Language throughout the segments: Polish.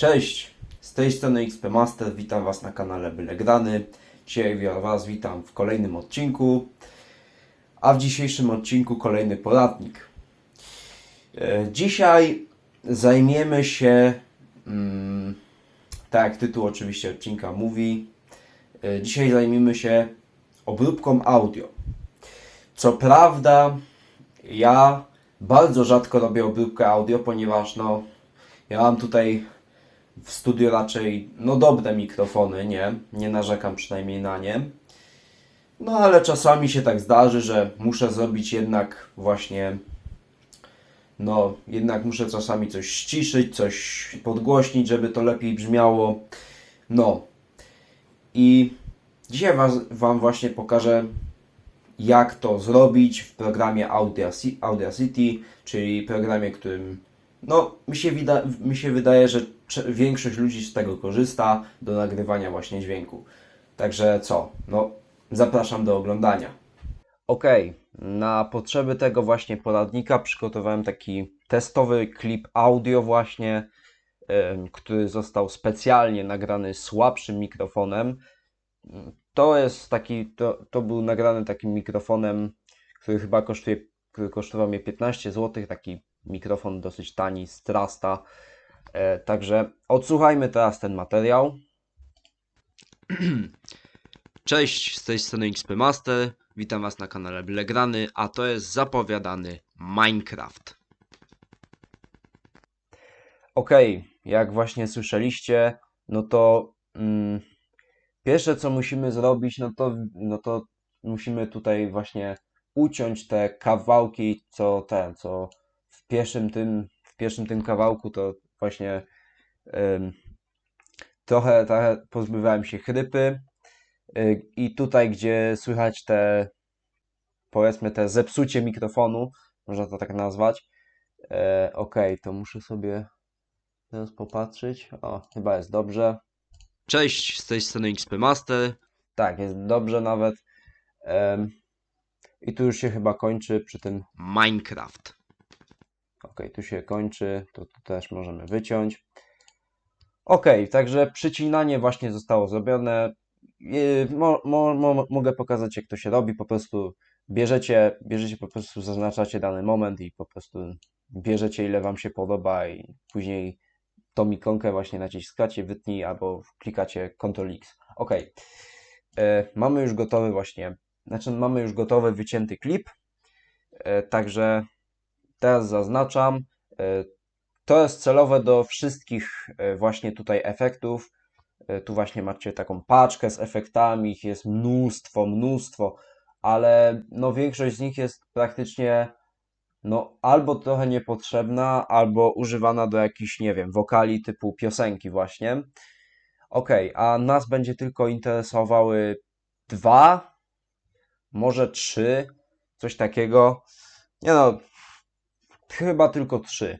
Cześć, z tej strony XP Master, witam Was na kanale Byle Grany. Dzisiaj Was witam w kolejnym odcinku, a w dzisiejszym odcinku kolejny poradnik. E, Dzisiaj zajmiemy się, mm, tak jak tytuł oczywiście odcinka mówi, e, dzisiaj zajmiemy się obróbką audio. Co prawda, ja bardzo rzadko robię obróbkę audio, ponieważ no, ja mam tutaj w studiu raczej no dobre mikrofony, nie? Nie narzekam przynajmniej na nie. No ale czasami się tak zdarzy, że muszę zrobić jednak właśnie no jednak muszę czasami coś ściszyć, coś podgłośnić, żeby to lepiej brzmiało. No. I dzisiaj was, Wam właśnie pokażę jak to zrobić w programie Audacity czyli programie, którym no, mi się, wida- mi się wydaje, że większość ludzi z tego korzysta do nagrywania właśnie dźwięku. Także co? No, zapraszam do oglądania. Ok, na potrzeby tego właśnie poradnika przygotowałem taki testowy klip audio właśnie, który został specjalnie nagrany słabszym mikrofonem. To jest taki, to, to był nagrany takim mikrofonem, który chyba kosztuje, który kosztował mnie 15 zł, taki mikrofon dosyć tani z Trasta. E, także odsłuchajmy teraz ten materiał. Cześć, z tej strony XP Master. Witam Was na kanale Byle Grany, a to jest zapowiadany Minecraft. Ok, jak właśnie słyszeliście, no to mm, pierwsze co musimy zrobić, no to, no to musimy tutaj właśnie uciąć te kawałki, co ten, co pierwszym tym, w pierwszym tym kawałku to właśnie trochę, trochę pozbywałem się chrypy y, i tutaj, gdzie słychać te, powiedzmy, te zepsucie mikrofonu, można to tak nazwać. E, ok, to muszę sobie teraz popatrzeć. O, chyba jest dobrze. Cześć, z tej strony XP Master. Tak, jest dobrze nawet. I tu już się chyba kończy przy tym Minecraft. Ok, tu się kończy, to tu też możemy wyciąć. Ok, także przycinanie właśnie zostało zrobione. Yy, Mo, mo, mo, mogę pokazać, jak to się robi. Po prostu bierzecie, bierzecie, po prostu zaznaczacie dany moment i po prostu bierzecie, ile Wam się podoba, i później tą ikonkę właśnie naciskacie, wytnij albo klikacie Ctrl X. Ok, e, mamy już gotowy właśnie, znaczy mamy już gotowy wycięty klip. E, także teraz zaznaczam. e, To jest celowe do wszystkich e, właśnie tutaj efektów. E, Tu właśnie macie taką paczkę z efektami, ich jest mnóstwo, mnóstwo, ale no większość z nich jest praktycznie no albo trochę niepotrzebna, albo używana do jakichś, nie wiem, wokali typu piosenki właśnie. Ok, a nas będzie tylko interesowały dwa, może trzy, coś takiego. Nie no, chyba tylko trzy.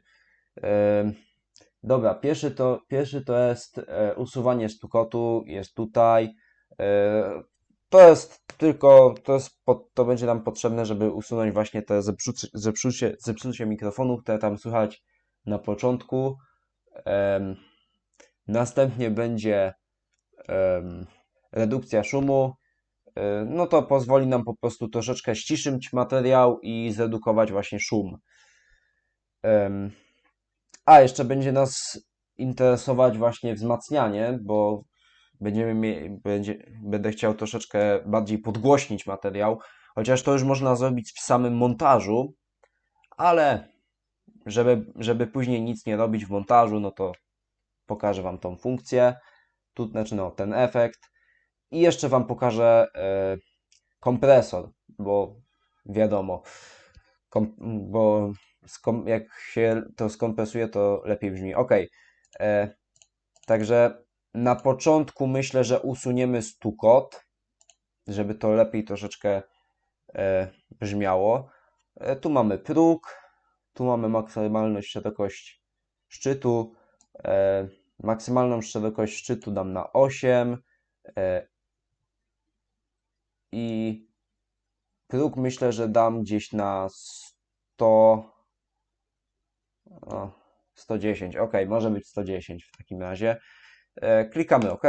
Dobra, pierwszy to, pierwszy to jest e, usuwanie stukotu, jest tutaj. E, To jest tylko, to, jest, to będzie nam potrzebne, żeby usunąć właśnie te zepsucie, zepsucie, zepsucie mikrofonu, które tam słychać na początku. Następnie będzie redukcja szumu. E, No to pozwoli nam po prostu troszeczkę ściszyć materiał i zredukować właśnie szum. A, jeszcze będzie nas interesować właśnie wzmacnianie, bo będziemy będzie, będę chciał troszeczkę bardziej podgłośnić materiał, chociaż to już można zrobić w samym montażu, ale żeby, żeby później nic nie robić w montażu, no to pokażę Wam tą funkcję, tu, znaczy no, ten efekt. I jeszcze Wam pokażę e, kompresor, bo wiadomo, kom, bo jak się to skompresuje, to lepiej brzmi. Ok. E, także na początku myślę, że usuniemy stukot, żeby to lepiej troszeczkę e, brzmiało. E, tu mamy próg, tu mamy maksymalną szerokość szczytu. E, maksymalną szerokość szczytu dam na 8 e, i próg myślę, że dam gdzieś na 100 o, 110. OK, może być 110 w takim razie. E, klikamy OK.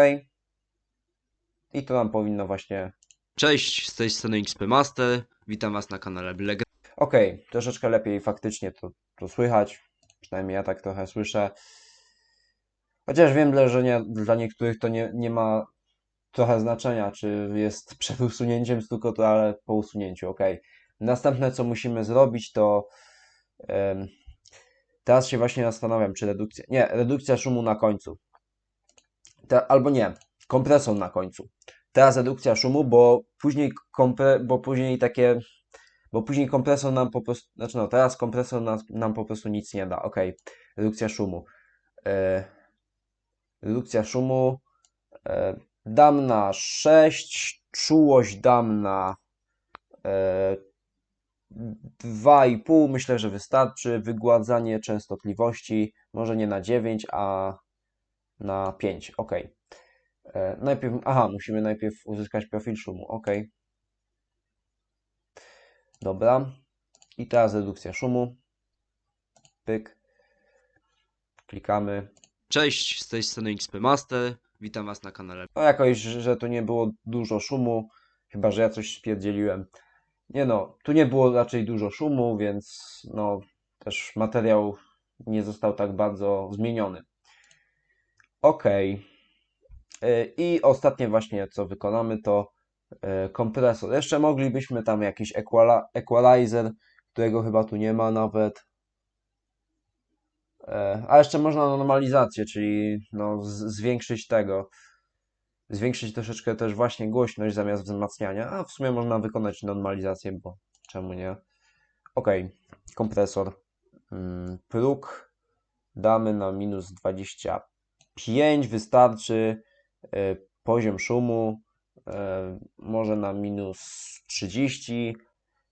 I to nam powinno właśnie. Cześć, z tej strony XP Master. Witam Was na kanale Byle OK, troszeczkę lepiej faktycznie to, to słychać. Przynajmniej ja tak trochę słyszę. Chociaż wiem, że nie, dla niektórych to nie, nie ma trochę znaczenia, czy jest przed usunięciem tylko to, ale po usunięciu. OK. Następne, co musimy zrobić, to. em, teraz się właśnie zastanawiam, czy redukcja. Nie, redukcja szumu na końcu. Te, albo nie, kompresor na końcu. Teraz redukcja szumu, bo później, kompre, bo później takie. Bo później kompresor nam po prostu. Znaczy, no, teraz kompresor nam, nam po prostu nic nie da. OK. Redukcja szumu. E, redukcja szumu. E, dam na 6. Czułość dam na. E, 2,5 myślę, że wystarczy. Wygładzanie częstotliwości może nie na 9, a na 5. OK. E, najpierw, aha, musimy najpierw uzyskać profil szumu. OK. Dobra. I teraz redukcja szumu. Pyk. Klikamy. Cześć, z tej strony XP Master. Witam Was na kanale No jakoś, że tu nie było dużo szumu, chyba że ja coś spierdzieliłem. Nie no, tu nie było raczej dużo szumu, więc no też materiał nie został tak bardzo zmieniony. Ok. Y, I ostatnie właśnie co wykonamy to y, kompresor. Jeszcze moglibyśmy tam jakiś equalizer, którego chyba tu nie ma nawet. E, A jeszcze można normalizację, czyli no, zwiększyć tego, zwiększyć troszeczkę też właśnie głośność zamiast wzmacniania, a w sumie można wykonać normalizację, bo czemu nie? Ok, kompresor. Mm, Próg damy na minus 25, wystarczy. E, Poziom szumu e, może na minus 30,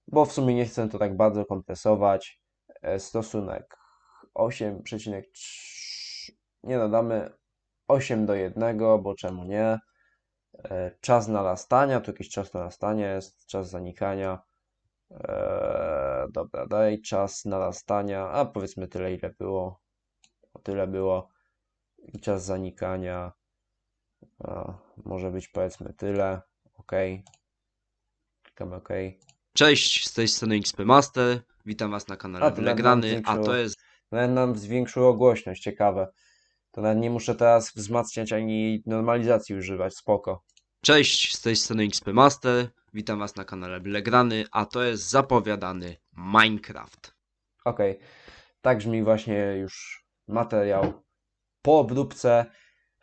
bo w sumie nie chcę to tak bardzo kompresować. E, Stosunek 8,3 nie no, damy 8 do 1, bo czemu nie? E, Czas narastania, tu jakiś czas narastania jest, czas zanikania. E, dobra, daj czas narastania, a powiedzmy tyle, ile było. O tyle było. I czas zanikania. A, może być powiedzmy tyle. OK. Klikamy OK. Cześć, z tej strony XP Master. Witam Was na kanale A, to Byle nam Grany, a to jest Nawet nam zwiększyło głośność, ciekawe. To nawet nie muszę teraz wzmacniać ani normalizacji używać, spoko. Cześć, z tej strony XP Master. Witam Was na kanale Byle Grany, a to jest zapowiadany Minecraft. Ok, tak brzmi właśnie już materiał po obróbce.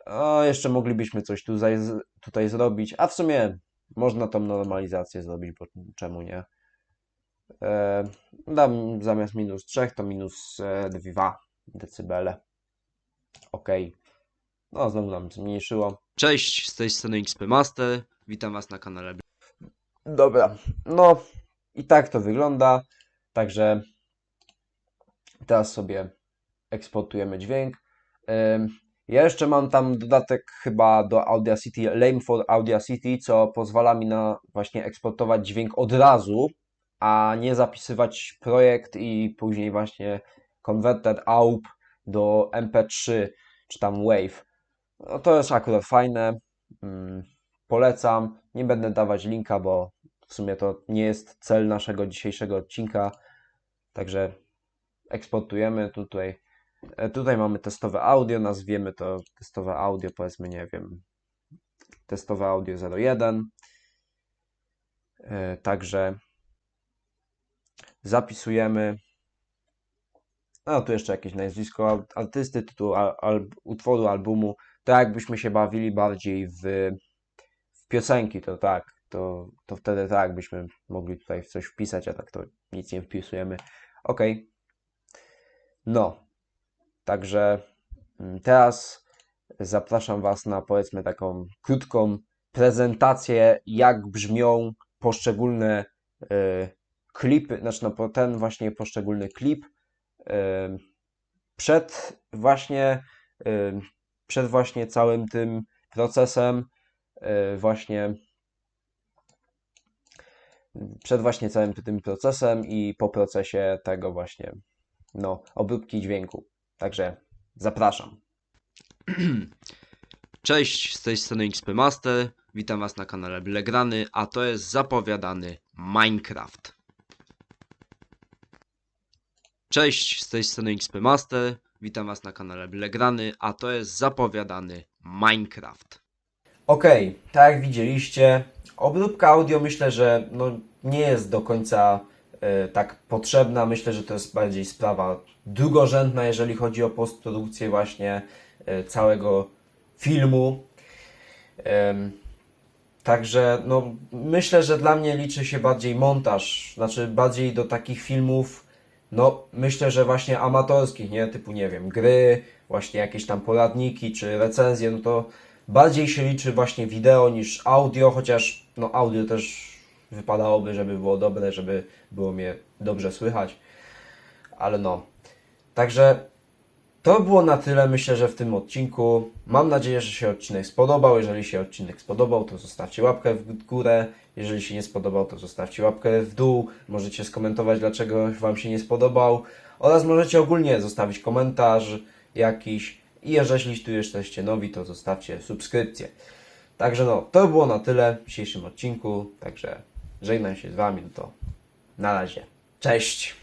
O, jeszcze moglibyśmy coś tutaj, tutaj zrobić, a w sumie można tą normalizację zrobić, bo czemu nie? E, dam zamiast minus 3 to minus e, 2 decybele. Ok. No, znowu nam zmniejszyło. Cześć, z tej strony XP Master. Witam Was na kanale Dobra, no i tak to wygląda. Także teraz sobie eksportujemy dźwięk. Ja jeszcze mam tam dodatek chyba do Audacity, Lame for Audacity, co pozwala mi na właśnie eksportować dźwięk od razu, a nie zapisywać projekt i później właśnie converted AUP do MP3 czy tam WAV. No to jest akurat fajne. Ym, Polecam. Nie będę dawać linka, bo w sumie to nie jest cel naszego dzisiejszego odcinka. Także eksportujemy tutaj. E, Tutaj mamy testowe audio, nazwiemy to testowe audio, powiedzmy, nie wiem, testowe audio 01. E, Także zapisujemy. No, tu jeszcze jakieś nazwisko artysty, tytuł al, al, utworu, albumu. Tak jakbyśmy się bawili bardziej w, w piosenki, to tak, to, to wtedy tak byśmy mogli tutaj coś wpisać, a tak to nic nie wpisujemy. Ok. No, także mm, teraz zapraszam Was na powiedzmy taką krótką prezentację, jak brzmią poszczególne e, klipy, znaczy no, ten właśnie poszczególny klip przed właśnie przed właśnie całym tym procesem e, właśnie przed właśnie całym tym procesem i po procesie tego właśnie no, obróbki dźwięku. Także zapraszam. Cześć, z tej strony XP Master. Witam Was na kanale Blegrany, a to jest zapowiadany Minecraft. Cześć, z tej strony XP Master. Witam Was na kanale Blegrany, a to jest zapowiadany Minecraft. Okej, tak jak widzieliście, obróbka audio myślę, że no, nie jest do końca e, tak potrzebna. Myślę, że to jest bardziej sprawa drugorzędna, jeżeli chodzi o postprodukcję właśnie e, całego filmu. Także no, myślę, że dla mnie liczy się bardziej montaż, znaczy bardziej do takich filmów, no myślę, że właśnie amatorskich, nie? Typu, nie wiem, gry, właśnie jakieś tam poradniki czy recenzje, no to bardziej się liczy właśnie wideo niż audio, chociaż no audio też wypadałoby, żeby było dobre, żeby było mnie dobrze słychać, ale no. Także to było na tyle, myślę, że w tym odcinku. Mam nadzieję, że się odcinek spodobał. Jeżeli się odcinek spodobał, to zostawcie łapkę w górę. Jeżeli się nie spodobał, to zostawcie łapkę w dół. Możecie skomentować, dlaczego Wam się nie spodobał. Oraz możecie ogólnie zostawić komentarz jakiś. I jeżeli tu jesteście nowi, to zostawcie subskrypcję. Także no, to było na tyle w dzisiejszym odcinku. Także żegnam się z Wami. No to na razie. Cześć!